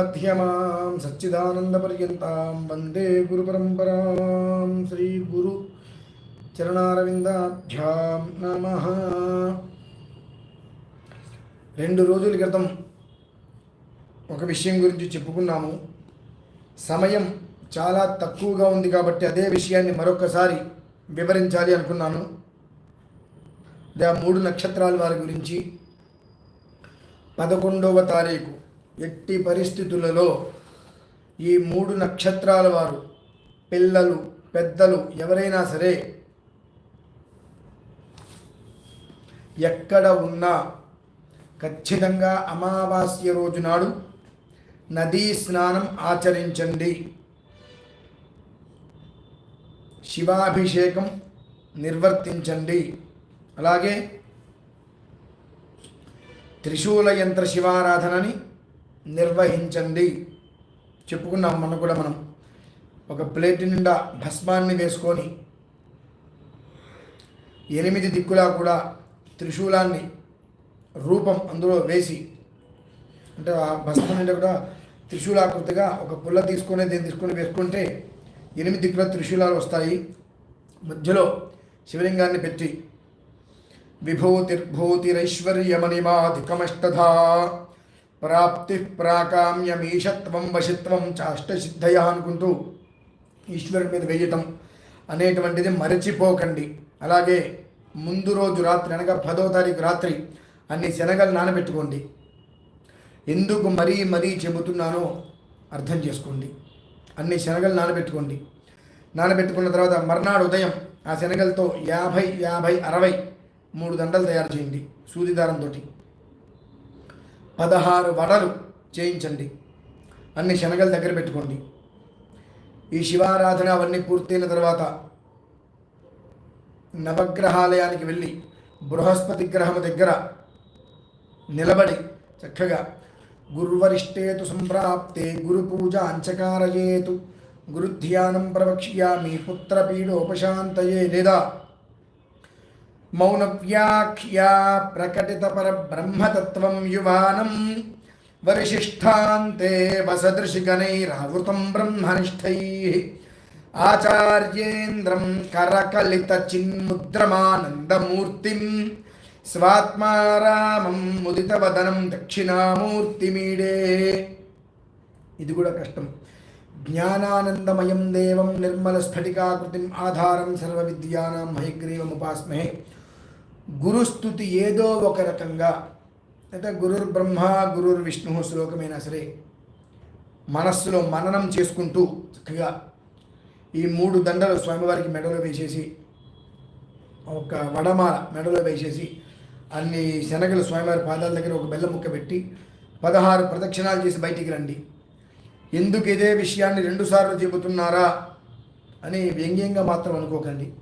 మధ్యమాం సచ్చిదానందపర్యంతం వందే గురుపరంపరాం శ్రీ గురు చరణారవిందాభ్యాం నమ. రెండు రోజుల క్రితం ఒక విషయం గురించి చెప్పుకున్నాము. సమయం చాలా తక్కువగా ఉంది కాబట్టి అదే విషయాన్ని మరొకసారి వివరించాలి అనుకున్నాను. ఆ మూడు నక్షత్రాల వారి గురించి పదకొండవ తారీఖు. ఎట్టి పరిస్థితులలో ఈ మూడు నక్షత్రాల వారు పిల్లలు పెద్దలు ఎవరైనా సరే ఎక్కడ ఉన్నా ఖచ్చితంగా అమావాస్య రోజు నాడు నదీ స్నానం ఆచరించండి. శివాభిషేకం నిర్వర్తించండి. అలాగే త్రిశూల యంత్ర శివారాధనని నిర్వహించండి. చెప్పుకున్నాం మనం కూడా మనం. ఒక ప్లేట్ నిండా భస్మాన్ని వేసుకొని ఎనిమిది దిక్కులా కూడా త్రిశూలాన్ని రూపం అందులో వేసి అంటే ఆ భస్మం నిండా కూడా త్రిశూలాకృతిగా ఒక పుల్ల తీసుకొని దీన్ని తీసుకొని వేసుకుంటే ఎనిమిది దిక్కుల త్రిశూలాలు వస్తాయి. మధ్యలో శివలింగాన్ని పెట్టి విభూతిర్భూతిరైశ్వర్యమణిమాధికమష్టధా ప్రాప్తి ప్రాకామ్యమీషత్వం వశిత్వం చాష్టసిద్ధయ అనుకుంటూ ఈశ్వరుడి మీద వేయటం అనేటువంటిది మరచిపోకండి. అలాగే ముందు రోజు రాత్రి అనగా పదో తారీఖు రాత్రి అన్ని శనగలు నానబెట్టుకోండి. ఎందుకు మరీ మరీ చెబుతున్నానో అర్థం చేసుకోండి. అన్ని శనగలు నానబెట్టుకోండి. నానబెట్టుకున్న తర్వాత మర్నాడు ఉదయం ఆ శనగలతో యాభై యాభై అరవై మూడు దండలు తయారు చేయండి సూది దారంతో పదహారు వడలు చేయించండి. అన్ని శనగలు దగ్గర పెట్టుకోండి. ఈ శివారాధన అవన్నీ పూర్తయిన తర్వాత నవగ్రహాలయానికి వెళ్ళి బృహస్పతి గ్రహము దగ్గర నిలబడి చక్కగా గురువరిష్టేతు సంప్రాప్తే గురు పూజ అంచకారయేతు గురుధ్యానం ప్రవక్ష్యామి పుత్రపీడోపశాంతయే లేదా మౌనవ్యాఖ్యా ప్రకటిత పరబ్రహ్మతత్వం యువానం వరిశిష్టాంతే వసదృశిగణైరావృతం బ్రహ్మనిష్టై ఆచార్యేంద్రం కరకలితచిన్ముద్రమానందమూర్తిం స్వాత్మారామం ముదితవదనం దక్షిణామూర్తిమీడే ఇది కూడా కష్టం. జ్ఞానానందమయం దేవం నిర్మల స్ఫటికాకృతిం ఆధారం సర్వ విద్యానాం హయగ్రీవముపాస్మహే గురుస్థుతి ఏదో ఒక రకంగా అయితే గురుర్ బ్రహ్మ గురుర్ విష్ణు శ్లోకమైనా సరే మనస్సులో మననం చేసుకుంటూ చక్కగా ఈ మూడు దండలు స్వామివారికి మెడలో వేసేసి ఒక వడమాల మెడలో వేసేసి అన్ని శనగలు స్వామివారి పాదాల దగ్గర ఒక బెల్లం ముక్క పెట్టి పదహారు ప్రదక్షిణాలు చేసి బయటికి రండి. ఎందుకు ఇదే విషయాన్ని రెండుసార్లు చెబుతున్నారా అని వ్యంగ్యంగా మాత్రం అనుకోకండి.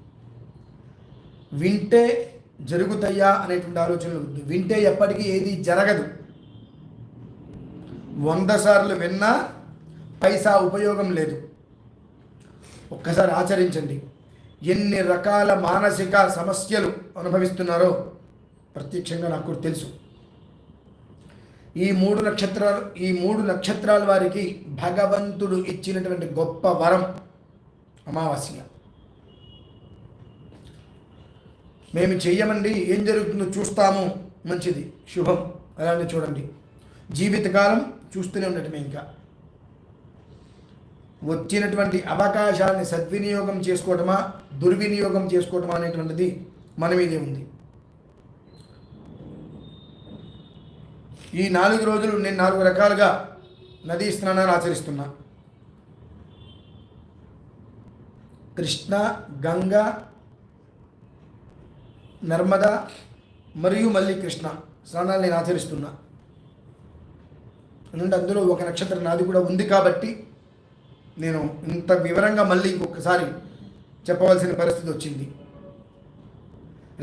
వింటే జరుగుతాయా అనేటువంటి ఆలోచనలు వింటే ఎప్పటికీ ఏది జరగదు. వంద సార్లు విన్నా పైసా ఉపయోగం లేదు. ఒక్కసారి ఆచరించండి. ఎన్ని రకాల మానసిక సమస్యలు అనుభవిస్తున్నారో ప్రత్యక్షంగా నాకు తెలుసు. ఈ మూడు నక్షత్రాలు ఈ మూడు నక్షత్రాల వారికి భగవంతుడు ఇచ్చినటువంటి గొప్ప వరం అమావాస్య. మేము చెయ్యమండి ఏం జరుగుతుందో చూస్తాము. మంచిది. శుభం. అలానే చూడండి. జీవితకాలం చూస్తూనే ఉండటమే ఇంకా. వచ్చినటువంటి అవకాశాన్ని సద్వినియోగం చేసుకోవటమా దుర్వినియోగం చేసుకోవటమా అనేటువంటిది మన మీదే ఉంది. ఈ నాలుగు రోజులు నేను నాలుగు రకాలుగా నదీ స్నానాలు ఆచరిస్తున్నా. కృష్ణ గంగా నర్మద మరియు మళ్ళీ కృష్ణ స్నానాలు నేను ఆచరిస్తున్నా. ఎందుకంటే అందులో ఒక నక్షత్రం నాది కూడా ఉంది కాబట్టి నేను ఇంత వివరంగా మళ్ళీ ఇంకొకసారి చెప్పవలసిన పరిస్థితి వచ్చింది.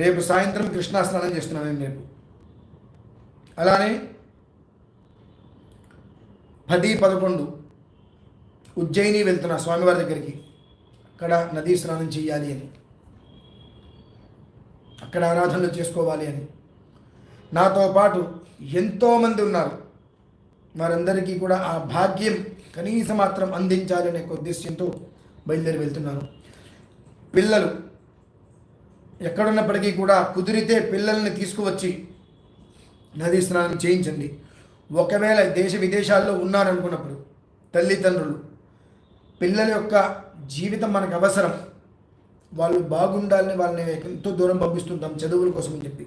రేపు సాయంత్రం కృష్ణా స్నానం చేస్తున్నాను నేను అలానే పది పదకొండు ఉజ్జయిని వెళ్తున్నా స్వామివారి దగ్గరికి. అక్కడ నదీ స్నానం చేయాలి అని. అక్కడ ఆరాధనలు చేసుకోవాలి అని. నాతో పాటు ఎంతోమంది ఉన్నారు. వారందరికీ కూడా ఆ భాగ్యం కనీసం మాత్రం అందించాలనే ఉద్దేశ్యంతో బయలుదేరి వెళ్తున్నాను. పిల్లలు ఎక్కడున్నప్పటికీ కూడా కుదిరితే పిల్లల్ని తీసుకువచ్చి నదీ స్నానం చేయించండి. ఒకవేళ దేశ విదేశాల్లో ఉన్నారనుకున్నప్పుడు తల్లిదండ్రులు పిల్లల యొక్క జీవితం మనకు అవసరం. వాళ్ళు బాగుండాలని వాళ్ళని ఎంతో దూరం పంపిస్తుంటాం చదువుల కోసం అని చెప్పి.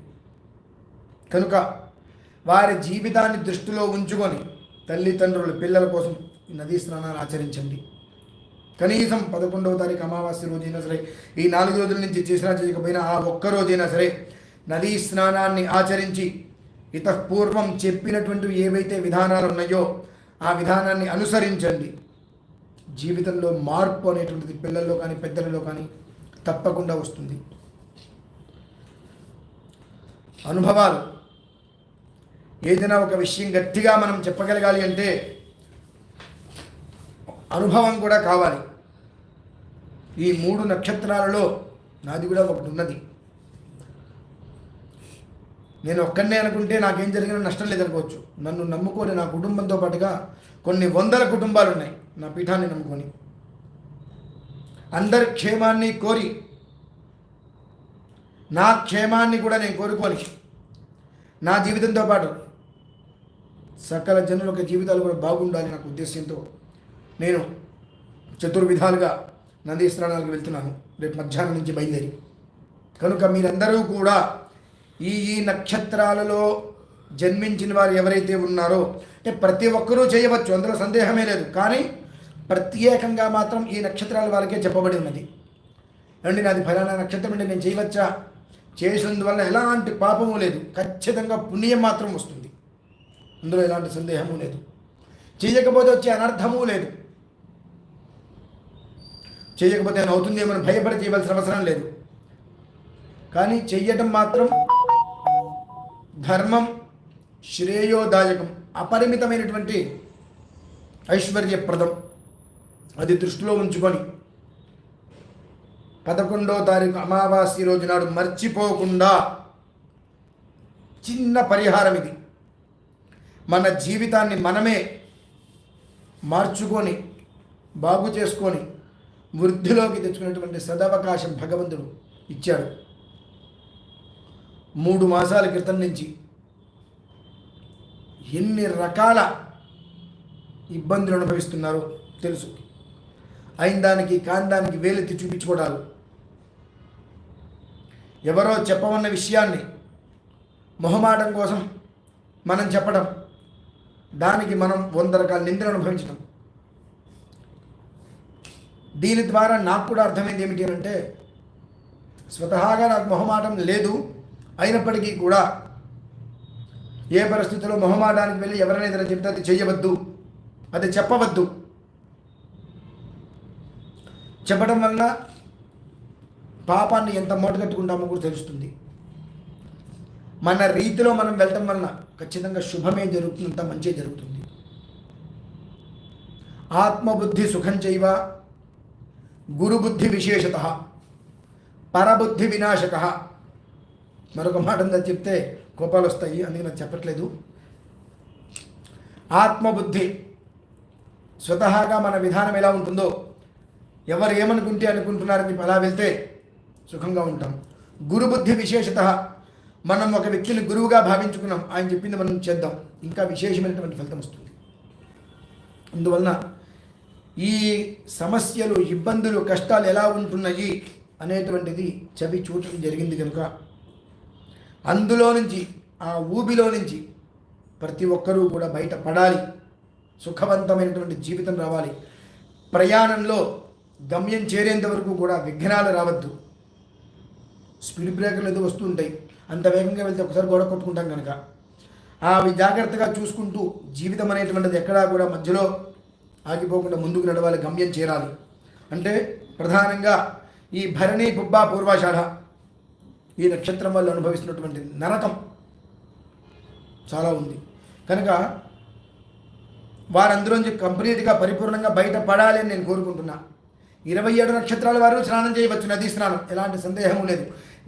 కనుక వారి జీవితాన్ని దృష్టిలో ఉంచుకొని తల్లిదండ్రులు పిల్లల కోసం నదీ స్నానాలు ఆచరించండి. కనీసం పదకొండవ తారీఖు అమావాస్య రోజైనా సరే ఈ నాలుగు రోజుల నుంచి చేసినా చేయకపోయినా ఆ ఒక్క రోజైనా సరే నదీ స్నానాన్ని ఆచరించి ఇతపూర్వం చెప్పినటువంటి ఏవైతే విధానాలు ఉన్నాయో ఆ విధానాన్ని అనుసరించండి. జీవితంలో మార్పు అనేటువంటిది పిల్లల్లో కానీ పెద్దలలో కానీ తప్పకుండా వస్తుంది. అనుభవాలు. ఏదైనా ఒక విషయం గట్టిగా మనం చెప్పగలగాలి అంటే అనుభవం కూడా కావాలి. ఈ మూడు నక్షత్రాలలో నాది కూడా ఒకటి ఉన్నది. నేను ఒక్కనే అనుకుంటే నాకేం జరిగినా నష్టం లేదనుకోవచ్చు. నన్ను నమ్ముకొని నా కుటుంబంతో పాటుగా కొన్ని వందల కుటుంబాలు ఉన్నాయి నా పీఠాన్ని నమ్ముకొని. అందరి క్షేమాన్ని కోరి నా క్షేమాన్ని కూడా నేను కోరుకొని నా జీవితంతో పాటు సకల జనుల యొక్క జీవితాలు కూడా బాగుండాలి నాకు ఉద్దేశంతో నేను చతుర్విధాలుగా నంది స్నానాలకు వెళ్తున్నాను. రేపు మధ్యాహ్నం నుంచి బయలుదేరి. కనుక మీరందరూ కూడా ఈ ఈ నక్షత్రాలలో జన్మించిన వారు ఎవరైతే ఉన్నారో అంటే ప్రతి ఒక్కరూ చేయవచ్చు అందులో సందేహమే లేదు. కానీ ప్రత్యేకంగా మాత్రం ఈ నక్షత్రాల వారికే చెప్పబడి ఉన్నది. అండి నాది ఫలానా నక్షత్రం అంటే నేను చేయవచ్చా? చేసినందువల్ల ఎలాంటి పాపము లేదు. ఖచ్చితంగా పుణ్యం మాత్రం వస్తుంది. అందులో ఎలాంటి సందేహము లేదు. చేయకపోతే వచ్చే అనర్థము లేదు. చేయకపోతే ఏమైనా అవుతుందేమో అని భయపడి చేయవలసిన అవసరం లేదు. కానీ చెయ్యటం మాత్రం ధర్మం శ్రేయోదాయకం అపరిమితమైనటువంటి ఐశ్వర్యప్రదం. అది దృష్టిలో ఉంచుకొని పదకొండో తారీఖు అమావాస్య రోజు నాడు మర్చిపోకుండా చిన్న పరిహారం ఇది. మన జీవితాన్ని మనమే మార్చుకొని బాగు చేసుకొని వృద్ధిలోకి తెచ్చుకునేటువంటి సదవకాశం భగవంతుడు ఇచ్చాడు. మూడు మాసాల క్రితం నుంచి ఎన్ని రకాల ఇబ్బందులు అనుభవిస్తున్నారో తెలుసు. అయిన దానికి కాని దానికి వేలెత్తి చూపించుకోవడాలు ఎవరో చెప్పమన్న విషయాన్ని మొహమాటం కోసం మనం చెప్పడం దానికి మనం వంద రకాల నిందలు అనుభవించడం దీని ద్వారా నాకు కూడా అర్థమైంది ఏమిటి అంటే స్వతహాగా నాకు మొహమాటం లేదు అయినప్పటికీ కూడా ఏ పరిస్థితిలో మొహమాటానికి వెళ్ళి ఎవరైనా ఏదైనా చెప్తే అది చేయవద్దు అది చెప్పవద్దు చెప్పడం వల్ల పాపాన్ని ఎంత మూట కట్టుకుంటామో కూడా తెలుస్తుంది. మన రీతిలో మనం వెళ్ళటం వలన ఖచ్చితంగా శుభమే జరుగుతుంది అంత మంచి జరుగుతుంది. ఆత్మబుద్ధి సుఖం చేయవ గురుబుద్ధి విశేషత పరబుద్ధి వినాశక. మరొక మాట ఉందని చెప్తే కోపాలు వస్తాయి అందుకే నాకు చెప్పట్లేదు. ఆత్మబుద్ధి స్వతహాగా మన విధానం ఎలా ఉంటుందో ఎవరు ఏమనుకుంటే అనుకుంటున్నారని చెప్పి అలా వెళ్తే సుఖంగా ఉంటాం. గురుబుద్ధి విశేషత. మనం ఒక వ్యక్తిని గురువుగా భావించుకున్నాం. ఆయన చెప్పింది మనం చేద్దాం. ఇంకా విశేషమైనటువంటి ఫలితం వస్తుంది. అందువలన ఈ సమస్యలు ఇబ్బందులు కష్టాలు ఎలా ఉంటున్నాయి అనేటువంటిది చవి చూడటం జరిగింది కనుక అందులో నుంచి ఆ ఊబిలో నుంచి ప్రతి ఒక్కరూ కూడా బయట పడాలి. సుఖవంతమైనటువంటి జీవితం రావాలి. ప్రయాణంలో గమ్యం చేరేంత వరకు కూడా విఘ్నాలు రావద్దు. స్పీడ్ బ్రేకర్లు ఏదో వస్తుంటాయి అంత వేగంగా వెళ్తే ఒకసారి గోడ కొట్టుకుంటాం కనుక అవి జాగ్రత్తగా చూసుకుంటూ జీవితం అనేటువంటిది ఎక్కడా కూడా మధ్యలో ఆగిపోకుండా ముందుకు నడవాలి గమ్యం చేరాలి. అంటే ప్రధానంగా ఈ భరణి పుబ్బా పూర్వాషాఢ ఈ నక్షత్రం వల్ల అనుభవిస్తున్నటువంటి నరకం చాలా ఉంది. కనుక వారందరూ కంప్లీట్గా పరిపూర్ణంగా బయటపడాలి అని నేను కోరుకుంటున్నా. ఇరవై ఏడు నక్షత్రాల వారు స్నానం చేయవచ్చు నదీ స్నానం. ఎలాంటి సందేహం లేదు.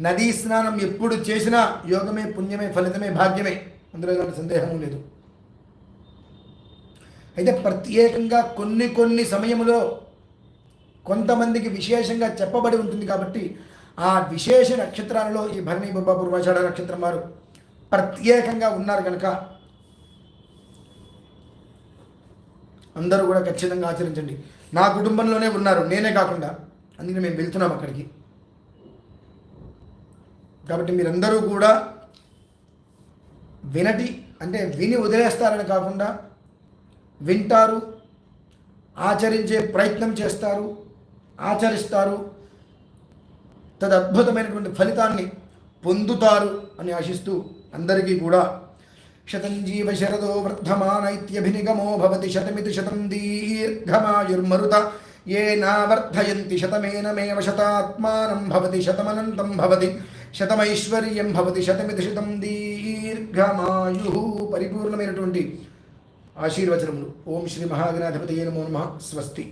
నదీ స్నానం ఎప్పుడు చేసినా యోగమే పుణ్యమే ఫలితమే భాగ్యమే. అందులో ఎలాంటి సందేహము లేదు. అయితే ప్రత్యేకంగా కొన్ని కొన్ని సమయంలో కొంతమందికి విశేషంగా చెప్పబడి ఉంటుంది కాబట్టి ఆ విశేష నక్షత్రాలలో ఈ భరణి బొబ్బ పూర్వాషాఢ నక్షత్రం వారు ప్రత్యేకంగా ఉన్నారు కనుక అందరూ కూడా ఖచ్చితంగా ఆచరించండి. నా కుటుంబంలోనే ఉన్నారు. నేనే కాకుండా అందుకని మేము వెళ్తున్నాం అక్కడికి. కాబట్టి మీరందరూ కూడా వినటి అంటే విని వదిలేస్తారని కాకుండా వింటారు ఆచరించే ప్రయత్నం చేస్తారు ఆచరిస్తారు తదద్భుతమైనటువంటి ఫలితాన్ని పొందుతారు అని ఆశిస్తూ అందరికీ కూడా శతం జీవ శరదో వర్ధమానైత్యభినిగమో భవతి శతమితి శతం దీర్ఘమాయుర్మరుత ఏ నావర్ధయంతి శతమేనమేవ శతాత్మానం భవతి శతమనంతం భవతి శతమైశ్వర్యం భవతి శతమితి శతం దీర్ఘమాయు పరిపూర్ణమైనటువంటి ఆశీర్వచనములు. ఓం శ్రీ మహాగణాధిపతి నమో నమ. స్వస్తి.